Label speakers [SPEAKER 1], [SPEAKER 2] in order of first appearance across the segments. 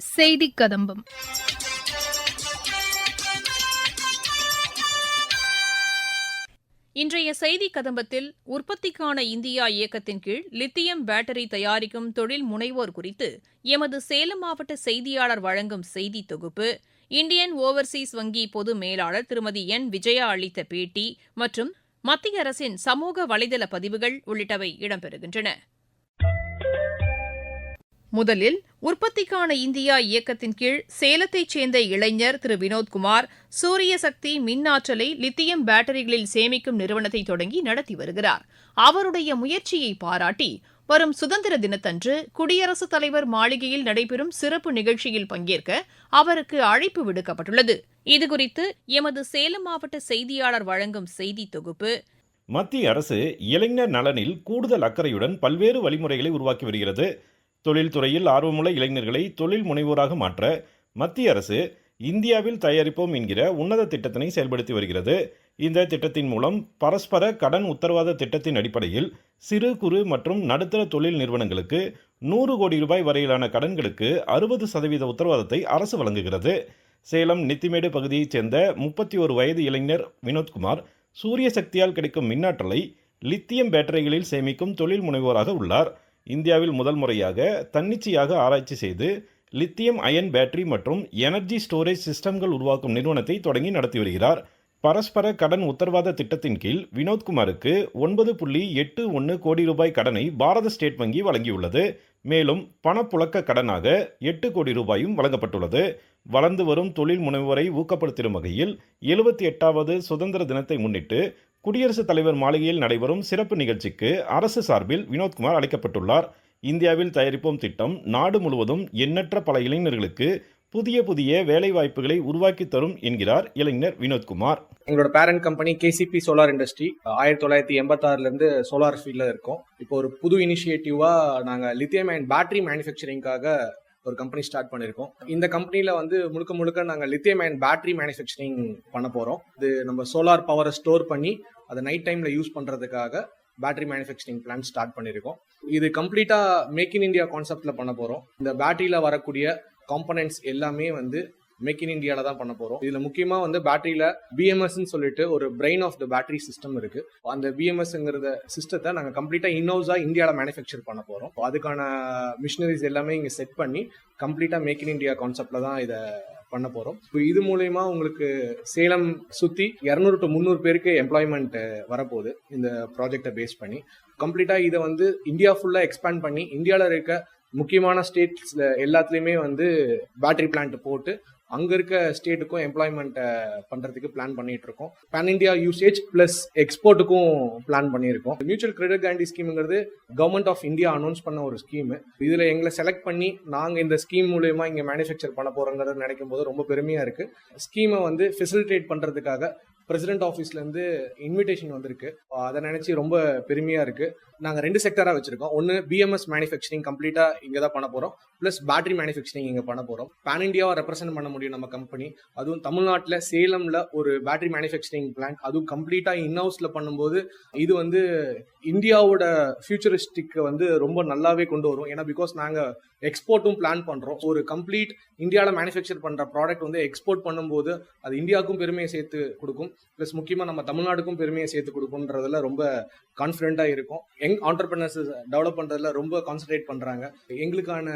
[SPEAKER 1] செய்தி கதம்பம்
[SPEAKER 2] இன்றைய செய்தி கதம்பத்தில் உற்பத்திக்கான இந்தியா இயக்கத்தின் கீழ் லித்தியம் பேட்டரி தயாரிக்கும் தொழில் முனைவோர் குறித்து எமது சேலம் மாவட்ட செய்தியாளர் வழங்கும் செய்தி தொகுப்பு இந்தியன் ஓவர்சீஸ் வங்கி பொது மேலாளர் திருமதி என். விஜயா அளித்த பேட்டி மற்றும் மத்திய அரசின் சமூக வலைதள பதிவுகள் உள்ளிட்டவை இடம்பெறுகின்றன. முதலில் உற்பத்திக்கான இந்தியா இயக்கத்தின் கீழ் சேலத்தைச் சேர்ந்த இளைஞர் திரு வினோத்குமார் சூரிய சக்தி மின்னாற்றலை லித்தியம் பேட்டரிகளில் சேமிக்கும் நிறுவனத்தை தொடங்கி நடத்தி வருகிறார். அவருடைய முயற்சியை பாராட்டி வரும் சுதந்திர தினத்தன்று குடியரசுத் தலைவர் மாளிகையில் நடைபெறும் சிறப்பு நிகழ்ச்சியில் பங்கேற்க அவருக்கு அழைப்பு விடுக்கப்பட்டுள்ளது. இதுகுறித்து எமது சேலம் மாவட்ட செய்தியாளர் வழங்கும் செய்தி தொகுப்பு.
[SPEAKER 3] மத்திய அரசு இளைஞர் நலனில் கூடுதல் அக்கறையுடன் பல்வேறு வழிமுறைகளை உருவாக்கி வருகிறது. தொழில்துறையில் ஆர்வமுள்ள இளைஞர்களை தொழில் முனைவோராக மாற்ற மத்திய அரசு இந்தியாவில் தயாரிப்போம் என்கிற உன்னத திட்டத்தினை செயல்படுத்தி வருகிறது. இந்த திட்டத்தின் மூலம் பரஸ்பர கடன் உத்தரவாத திட்டத்தின் அடிப்படையில் சிறு குறு மற்றும் நடுத்தர தொழில் நிறுவனங்களுக்கு நூறு கோடி ரூபாய் வரையிலான கடன்களுக்கு அறுபது சதவீத உத்தரவாதத்தை அரசு வழங்குகிறது. சேலம் நித்திமேடு பகுதியைச் சேர்ந்த முப்பத்தி ஒரு வயது இளைஞர் வினோத்குமார் சூரிய சக்தியால் கிடைக்கும் மின்னாற்றலை லித்தியம் பேட்டரிகளில் சேமிக்கும் தொழில் முனைவோராக உள்ளார். இந்தியாவில் முதல் முறையாக தன்னிச்சையாக ஆராய்ச்சி செய்து லித்தியம் அயன் பேட்டரி மற்றும் எனர்ஜி ஸ்டோரேஜ் சிஸ்டம்கள் உருவாக்கும் நிறுவனத்தை தொடங்கி நடத்தி வருகிறார். பரஸ்பர கடன் உத்தரவாத திட்டத்தின் கீழ் வினோத்குமாருக்கு ஒன்பது புள்ளி எட்டு ஒன்று கோடி ரூபாய் கடனை பாரத ஸ்டேட் வங்கி வழங்கியுள்ளது. மேலும் பணப்புழக்க கடனாக எட்டு கோடி ரூபாயும் வழங்கப்பட்டுள்ளது. வளர்ந்து வரும் தொழில் முனைவோரை ஊக்கப்படுத்தும் வகையில் எழுபத்தி எட்டாவது சுதந்திர தினத்தை முன்னிட்டு குடியரசுத் தலைவர் மாளிகையில் நடைபெறும் சிறப்பு நிகழ்ச்சிக்கு அரசு சார்பில் வினோத்குமார் அழைக்கப்பட்டுள்ளார் இந்தியாவில் தயாரிப்போம் திட்டம் நாடு முழுவதும் எண்ணற்ற பல இளைஞர்களுக்கு புதிய புதிய வேலை வாய்ப்புகளை உருவாக்கி தரும் என்கிறார் இளைஞர் வினோத்குமார்.
[SPEAKER 4] எங்களோட parent company KCP solar industry ஆயிரத்தி தொள்ளாயிரத்தி எண்பத்தாறுல இருந்து சோலார் ஃபீல்ட்ல இருக்கோம். இப்போ ஒரு புது இனிஷியேட்டிவா நாங்க லித்தியம் அண்ட் பேட்டரி மேனுஃபேக்சரிங்காக ஒரு கம்பெனி ஸ்டார்ட் பண்ணியிருக்கோம் இந்த கம்பெனியில் வந்து முழுக்க முழுக்க நாங்கள் லித்தியம் அண்ட் பேட்டரி மேனுஃபேக்சரிங் பண்ண போகிறோம் இது நம்ம சோலார் பவரை ஸ்டோர் பண்ணி அதை நைட் டைமில் யூஸ் பண்ணுறதுக்காக பேட்டரி மேனுஃபேக்சரிங் பிளான் ஸ்டார்ட் பண்ணியிருக்கோம் இது கம்ப்ளீட்டாக மேக் இன் இண்டியா கான்செப்டில் பண்ண போகிறோம் இந்த பேட்டரியில் வரக்கூடிய காம்பனன்ட்ஸ் எல்லாமே வந்து மேக் இன் இந்தியாவில் தான் பண்ண போகிறோம் இதில் முக்கியமாக வந்து பேட்டரியில் பிஎம்எஸ்ன்னு சொல்லிட்டு ஒரு brain of the battery system இருக்கு. அந்த பிஎம்எஸ்ங்கிற சிஸ்டத்தை நாங்கள் கம்ப்ளீட்டாக இன்னோஸாக இந்தியாவில் மேனுஃபேக்சர் பண்ண போகிறோம் அதுக்கான மிஷினரிஸ் எல்லாமே இங்கே செட் பண்ணி கம்ப்ளீட்டாக மேக் இன் இந்தியா கான்செப்டில் தான் இதை பண்ண போகிறோம் இப்போ இது மூலயமா உங்களுக்கு சேலம் சுற்றி இரநூறு டு முந்நூறு பேருக்கு எம்ப்ளாய்மெண்ட் வரப்போகுது. இந்த ப்ராஜெக்டை பேஸ் பண்ணி. கம்ப்ளீட்டாக இதை வந்து இந்தியா ஃபுல்லாக எக்ஸ்பேண்ட் பண்ணி இந்தியாவில் இருக்க முக்கியமான ஸ்டேட்ஸில் எல்லாத்துலேயுமே வந்து பேட்டரி பிளான்ட் போட்டு அங்க இருக்க ஸ்டேட்டுக்கும் எம்ப்ளாய்மெண்ட்டை பண்றதுக்கு பிளான் பண்ணிட்டு இருக்கோம் பேன் இந்தியா யூசேஜ் பிளஸ் எக்ஸ்போர்ட்டுக்கும் பிளான் பண்ணியிருக்கோம். மியூச்சுவல் கிரெடிட் கேரண்டி ஸ்கீம்ங்கிறது கவர்மெண்ட் ஆஃப் இந்தியா அனௌன்ஸ் பண்ண ஒரு ஸ்கீம் இதுல எங்களை செலக்ட் பண்ணி நாங்க இந்த ஸ்கீம் மூலயமா இங்க மேனுஃபேக்சர் பண்ண போறோங்கிறத நினைக்கும் போது ரொம்ப பெருமையா இருக்கு. ஸ்கீமை வந்து ஃபெசிலிட்டேட் பண்றதுக்காக பிரசிடென்ட் ஆஃபீஸ்லேருந்து இன்விடேஷன் வந்திருக்கு. அதை நினச்சி ரொம்ப பெருமையாக இருக்குது நாங்கள் ரெண்டு செக்டராக வச்சுருக்கோம். ஒன்று பிஎம்எஸ் மேனுஃபேக்சரிங் கம்ப்ளீட்டாக இங்கே தான் பண்ண போகிறோம் ப்ளஸ் பேட்டரி மேனுஃபேக்சரிங் இங்கே பண்ண போகிறோம் பேன் இந்தியாவை ரெப்ரசென்ட் பண்ண முடியும் நம்ம கம்பெனி அதுவும் தமிழ்நாட்டில் சேலமில் ஒரு பேட்டரி மேனுஃபேக்சரிங் பிளான்ட் அதுவும் கம்ப்ளீட்டாக இன்ஹவுஸில் பண்ணும்போது இது வந்து இந்தியாவோட ஃபியூச்சரிஸ்டிக்கை வந்து ரொம்ப நல்லாவே கொண்டு வரும். ஏன்னா பிகாஸ் நாங்கள் எக்ஸ்போர்ட்டும் பிளான் பண்ணுறோம் ஒரு கம்ப்ளீட் இந்தியாவில் மேனுஃபேக்சர் பண்ணுற ப்ராடக்ட் வந்து எக்ஸ்போர்ட் பண்ணும்போது அது இந்தியாவுக்கும் பெருமையை சேர்த்து கொடுக்கும். ப்ளஸ் முக்கியமாக நம்ம தமிழ்நாடுக்கும் பெருமையை சேர்த்து கொடுக்குன்றதுல ரொம்ப கான்ஃபிடென்ட்டாக இருக்கும். யங் ஆண்டர்பிரினர்ஸ் டெவலப் பண்ணுறதுல ரொம்ப கான்சன்ட்ரேட் பண்ணுறாங்க எங்களுக்கான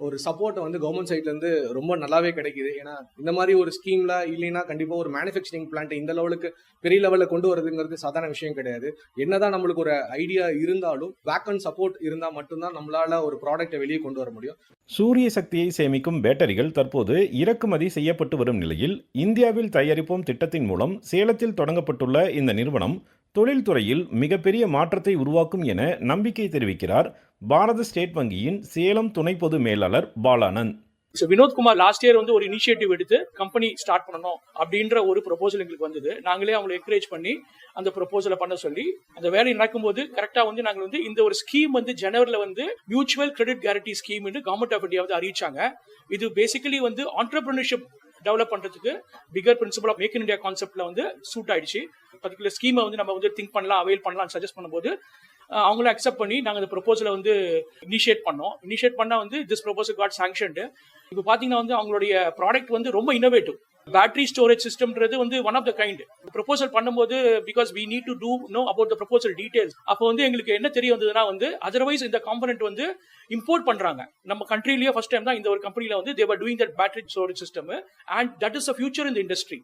[SPEAKER 4] ஒரு சப்போர்ட் வந்து கவர்மெண்ட் சைட்லேருந்து ரொம்ப நல்லாவே கிடைக்குது. ஏன்னா இந்த மாதிரி ஒரு ஸ்கீமில் இல்லைன்னா கண்டிப்பாக ஒரு மேனுஃபேக்சரிங் பிளான்ட் இந்த லெவலுக்கு பெரிய லெவலில் கொண்டு வரதுங்கிறது சாதாரண விஷயம் கிடையாது. என்னதான் நம்மளுக்கு ஒரு ஐடியா இருந்தாலும் பேக் அண்ட் சப்போர்ட் இருந்தால் மட்டும்தான் நம்மளால ஒரு ப்ராடக்ட்டை வெளியே கொண்டு வர முடியும்.
[SPEAKER 3] சூரிய சக்தியை சேமிக்கும் பேட்டரிகள் தற்போது இறக்குமதி செய்யப்பட்டு வரும் நிலையில் இந்தியாவில் தயாரிப்போம் திட்டத்தின் மூலம் சேலத்தில் தொடங்கப்பட்டுள்ள இந்த நிறுவனம் தொழில்துறையில் மிகப்பெரிய மாற்றத்தை உருவாக்கும் என நம்பிக்கை தெரிவிக்கிறார் பாரத ஸ்டேட் வங்கியின் சேலம் துணை பொது மேலாளர் Balanand.
[SPEAKER 5] So Vinodkumar last year வந்து ஒரு இனிஷியேட்டிவ் எடுத்து கம்பெனி ஸ்டார்ட் பண்ணணும் அப்படின்ற ஒரு ப்ரொபோசல் எங்களுக்கு வந்தது. நாங்களே அவங்களை என்கரேஜ் பண்ணி அந்த ப்ரொபோசலை பண்ண சொல்லி அந்த வேலை நடக்கும்போது கரெக்டாக வந்து நாங்கள் வந்து இந்த ஒரு ஸ்கீம் வந்து ஜனவரியில் வந்து mutual credit guarantee scheme government of India வந்து அறிவிச்சாங்க. இது பேசிக்கலி வந்து ஆண்டர்பிரினர்ஷிப் டெவலப் பண்றதுக்கு bigger principle of make in India கான்செப்ட்ல வந்து சூட் ஆயிடுச்சு. பர்டிகுலர் ஸ்கீமை வந்து நம்ம வந்து திங்க் பண்ணலாம் அவைல் பண்ணலாம் சஜஸ்ட் பண்ணும்போது அவங்களும் அக்செப்ட் பண்ணி நாங்கள் இந்த ப்ரொபோசலை வந்து இனிஷியேட் பண்ணோம். இனிஷியேட் பண்ணால் வந்து திஸ் ப்ரொபோசல் காட் சாங்ஷன்டு இப்போ பார்த்தீங்கன்னா வந்து அவங்களுடைய ப்ராடக்ட் வந்து ரொம்ப இன்னோவேட்டிவ் பேட்டரி ஸ்டோரேஜ் சிஸ்டம்ன்றது வந்து one of the kind proposal பண்ணும்போது because we need to to know about the proposal details அப்போ வந்து எங்களுக்கு என்ன தெரிய வந்ததுன்னா வந்து அதர்வைஸ் இந்த காம்பனெண்ட் வந்து இம்போர்ட் பண்றாங்க. நம்ம கண்ட்ரிலேயே ஃபர்ஸ்ட் டைம் தான் இந்த ஒரு கம்பெனில வந்து they're doing that battery storage system and that is a future in industry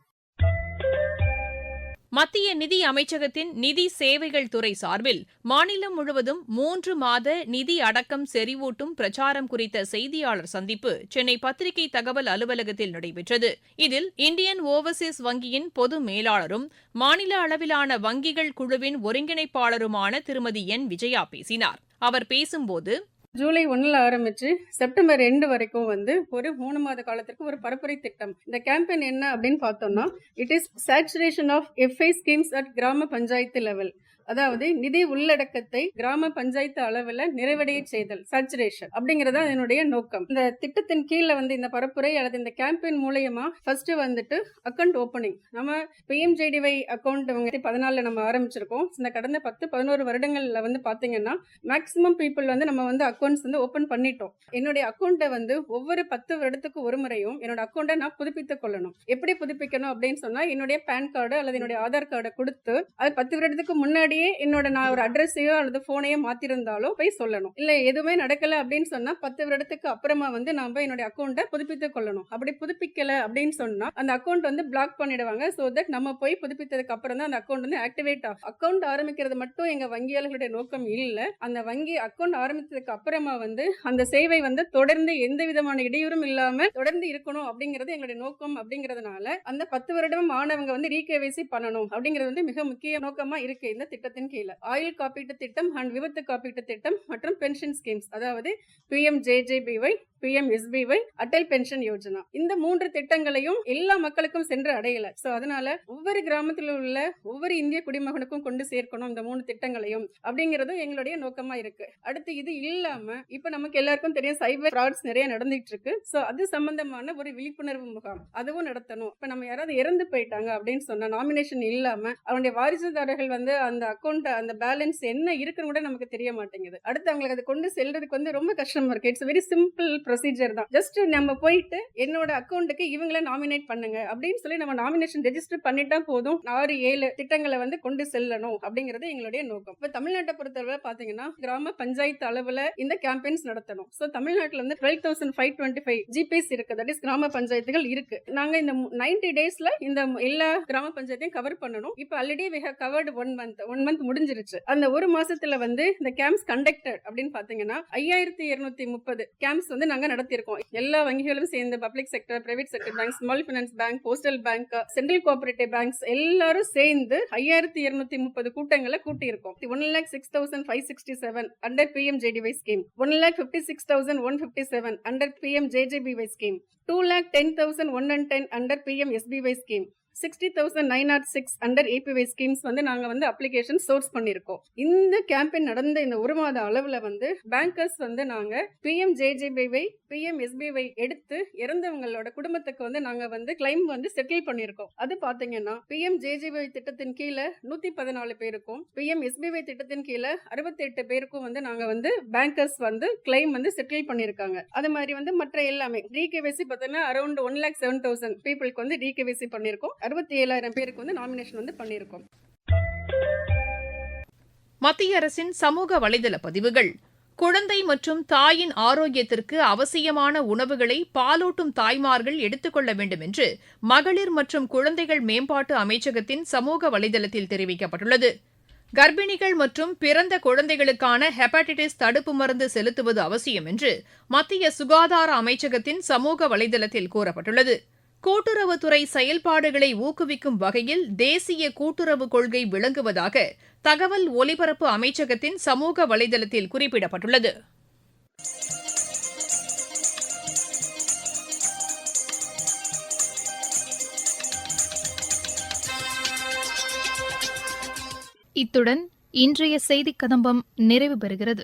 [SPEAKER 2] மத்திய நிதி அமைச்சகத்தின் நிதி சேவைகள் துறை சார்பில் மாநிலம் முழுவதும் மூன்று மாத நிதி அடக்கம் செறிவூட்டும் பிரச்சாரம் குறித்த செய்தியாளர் சந்திப்பு சென்னை பத்திரிகை தகவல் அலுவலகத்தில் நடைபெற்றது. இதில் இந்தியன் ஓவர்சீஸ் வங்கியின் பொது மேலாளரும் மாநில அளவிலான வங்கிகள் குழுவின் ஒருங்கிணைப்பாளருமான திருமதி என். விஜயா பேசினார். அவர் பேசும்போது
[SPEAKER 1] ஜூலை ஒன்றில் ஆரம்பித்து செப்டம்பர் ரெண்டு வரைக்கும் வந்து ஒரு மூணு மாத காலத்திற்கு ஒரு பரப்புரை திட்டம். இந்த கேம்பெயின் என்ன அப்படின்னு பார்த்தோம்னா it is saturation of FI schemes at கிராம பஞ்சாயத்து லெவல் அதாவது நிதி உள்ளடக்கத்தை கிராம பஞ்சாயத்து அளவில் நிறைவடைய செய்தல் சேச்சுரேஷன் அப்படிங்கறத என்னுடைய நோக்கம். இந்த திட்டத்தின் கீழே வந்து இந்த பரப்புரை அல்லது இந்த கேம்பெயின் மூலயமா ஃபர்ஸ்ட் வந்துட்டு அக்கௌண்ட் ஓப்பனிங் நம்ம பிஎம்ஜேடிவை அக்கௌண்ட் பதினாலில் நம்ம ஆரம்பிச்சிருக்கோம். இந்த கடந்த பத்து பதினோரு வருடங்கள்ல வந்து பாத்தீங்கன்னா மேக்சிமம் பீப்புள் வந்து நம்ம வந்து அக்கௌண்ட்ஸ் வந்து ஓப்பன் பண்ணிட்டோம். என்னுடைய அக்கௌண்ட்டை வந்து ஒவ்வொரு பத்து வருடத்துக்கு ஒரு முறையும் என்னோட அக்கௌண்ட்டை நான் புதுப்பித்துக் கொள்ளணும். எப்படி புதுப்பிக்கணும் அப்படின்னு சொன்னா என்னுடைய பேன் கார்டு அல்லது என்னுடைய ஆதார் கார்டை கொடுத்து அது பத்து வருடத்துக்கு முன்னாடி முன்னாடியே என்னோட நான் ஒரு அட்ரஸையோ அல்லது போனையோ மாத்திருந்தாலோ போய் சொல்லணும். இல்ல எதுவுமே நடக்கல அப்படின்னு சொன்னா பத்து வருடத்துக்கு அப்புறமா வந்து நாம என்னுடைய அக்கௌண்ட்டை புதுப்பித்துக் கொள்ளணும். அப்படி புதுப்பிக்கல அப்படின்னு சொன்னா அந்த அக்கௌண்ட் வந்து பிளாக் பண்ணிடுவாங்க. சோ தட் நம்ம போய் புதுப்பித்ததுக்கு அப்புறம் தான் அந்த அக்கௌண்ட் வந்து ஆக்டிவேட் ஆகும். அக்கௌண்ட் ஆரம்பிக்கிறது மட்டும் எங்க வங்கியாளர்களுடைய நோக்கம் இல்ல. அந்த வங்கி அக்கௌண்ட் ஆரம்பித்ததுக்கு அப்புறமா வந்து அந்த சேவை வந்து தொடர்ந்து எந்த விதமான இடையூறும் இல்லாம தொடர்ந்து இருக்கணும் அப்படிங்கிறது எங்களுடைய நோக்கம் அப்படிங்கறதுனால அந்த பத்து வருடம் ஆனவங்க வந்து ரீகேவைசி பண்ணணும் அப்படிங்கிறது வந்து மிக முக்கிய நோக்கமா இருக்கு இந்த திட்டத்தின் கீழே. ஆயுள் காப்பீட்டு திட்டம் அண்ட் விபத்து காப்பீட்டு திட்டம் மற்றும் பென்ஷன் ஸ்கீம்ஸ். அதாவது PM JJBY PM SBY Atal pension Yojana. இந்த மூன்று திட்டங்களையும் எல்லா மக்களுக்கும் சென்று அடையல. சோ அதனால ஒவ்வொரு கிராமத்தில் உள்ள ஒவ்வொரு இந்திய குடிமகனுக்கும் கொண்டு சேர்க்கணும் இந்த மூணு திட்டங்களையும் அப்படிங்கறதும் எங்களுடைய நோக்கமா இருக்கு. அடுத்து இது இல்லாம இப்ப நமக்கு எல்லாருக்கும் தெரியும் சைபர் ஃப்ராட்ஸ் நிறைய நடந்துட்டு இருக்கு சோ அது சம்பந்தமான ஒரு விழிப்புணர்வு முகாம். அதுவும் நடத்தணும். இப்ப நம்ம யாராவது இறந்து போயிட்டாங்க அப்படின்னு சொன்னா நாமினேஷன் இல்லாம அவனுடைய வாரிசுதாரர்கள் வந்து அந்த அக்கௌண்ட் அந்த பேலன்ஸ் என்ன இருக்குன்னு கூட நமக்கு தெரிய மாட்டேங்குது. அடுத்து அவங்களுக்கு அதை கொண்டு செல்றதுக்கு வந்து ரொம்ப கஷ்டமா இருக்கு. இட்ஸ் வெரி சிம்பிள் ப்ரொசீஜர் தான். ஜஸ்ட் நம்ம போயிட்டு என்னோட அக்கௌண்ட்டுக்கு இவங்கள நாமினேட் பண்ணுங்க. அப்படின்னு சொல்லி நம்ம நாமினேஷன் ரெஜிஸ்டர் பண்ணிட்டா போதும். ஆறு ஏழு திட்டங்களை வந்து கொண்டு செல்லணும் அப்படிங்கிறது எங்களுடைய நோக்கம். இப்ப தமிழ்நாட்டை பொறுத்தவரை பாத்தீங்கன்னா கிராம பஞ்சாயத்து அளவுல இந்த கேம்பெயின்ஸ் நடத்தணும். ஸோ தமிழ்நாட்டில் வந்து twelve thousand five twenty five GPs இருக்கு. தட் இஸ் கிராம பஞ்சாயத்துகள் இருக்கு. நாங்க இந்த நைன்டி டேஸ்ல இந்த எல்லா கிராம பஞ்சாயத்தையும் கவர் பண்ணணும். இப்போ already we have covered one month one month முடிஞ்சிருச்சு. அந்த ஒரு மாசத்துல வந்து இந்த கேம்ப்ஸ் கண்டக்டட் அப்படின்னு பாத்தீங்கன்னா ஐயாயிரத்தி இருநூத்தி முப்பது கேம்ப்ஸ் வந்து நாங்க நடத்தியிருக்கோம். எல்லா வங்கிகளும் சேர்ந்து public sector private sector bank small finance bank postal bank central cooperative banks எல்லாரும் சேர்ந்து ஐயாயிரத்தி இருநூத்தி முப்பது கூட்டங்களை கூட்டியிருக்கோம். One lakh six thousand five sixty seven under PM JDY scheme one lakh fifty six thousand one fifty seven under PM JJBY scheme two lakh ten thousand one and ten under PM SBY scheme sixty thousand nine nought six under APY schemes வந்து நாங்கள் வந்து application source பண்ணியிருக்கோம். இந்த campaign நடந்த இந்த ஒரு மாத அளவில் வந்து பேங்கர்ஸ் வந்து நாங்கள் பிஎம் ஜேஜேபிவை பிஎம் எஸ்பிவை எடுத்து இறந்தவங்களோட குடும்பத்துக்கு வந்து நாங்கள் வந்து கிளைம் வந்து செட்டில் பண்ணியிருக்கோம். அது பார்த்தீங்கன்னா பிஎம் ஜேஜேபிவை திட்டத்தின் கீழே நூற்றி பதினாலு பேருக்கும் பிஎம் எஸ்பிவை திட்டத்தின் கீழே அறுபத்தி எட்டு பேருக்கும் வந்து நாங்கள் வந்து பேங்கர்ஸ் வந்து கிளைம் வந்து செட்டில் பண்ணியிருக்காங்க. அது மாதிரி வந்து மற்ற எல்லாமே ரீகேவிசி பார்த்தீங்கன்னா around one lakh seven thousand பீப்புளுக்கு வந்து ரீகேவிசி பண்ணியிருக்கோம். அறுபத்தி ஏழாயிரம் பேருக்கு வந்து நாமினேஷன் வந்து பண்ணியிருக்கோம்.
[SPEAKER 2] மத்திய அரசின் சமூக வலைதள பதிவுகள். குழந்தை மற்றும் தாயின் ஆரோக்கியத்திற்கு அவசியமான உணவுகளை பாலூட்டும் தாய்மார்கள் எடுத்துக்கொள்ள வேண்டும் என்று மகளிர் மற்றும் குழந்தைகள் மேம்பாட்டு அமைச்சகத்தின் சமூக வலைதளத்தில் தெரிவிக்கப்பட்டுள்ளது. கர்ப்பிணிகள் மற்றும் பிறந்த குழந்தைகளுக்கான ஹெப்படைட்டிஸ் தடுப்பு மருந்து செலுத்துவது அவசியம் என்று மத்திய சுகாதார அமைச்சகத்தின் சமூக வலைதளத்தில் கூறப்பட்டுள்ளது. கூட்டுறவுத்துறை செயல்பாடுகளை ஊக்குவிக்கும் வகையில் தேசிய கூட்டுறவு கொள்கை விளங்குவதாக தகவல் ஒலிபரப்பு அமைச்சகத்தின் சமூக வலைதளத்தில் குறிப்பிடப்பட்டுள்ளது.
[SPEAKER 6] இத்துடன் இன்றைய செய்திக் கதம்பம் நிறைவு பெறுகிறது.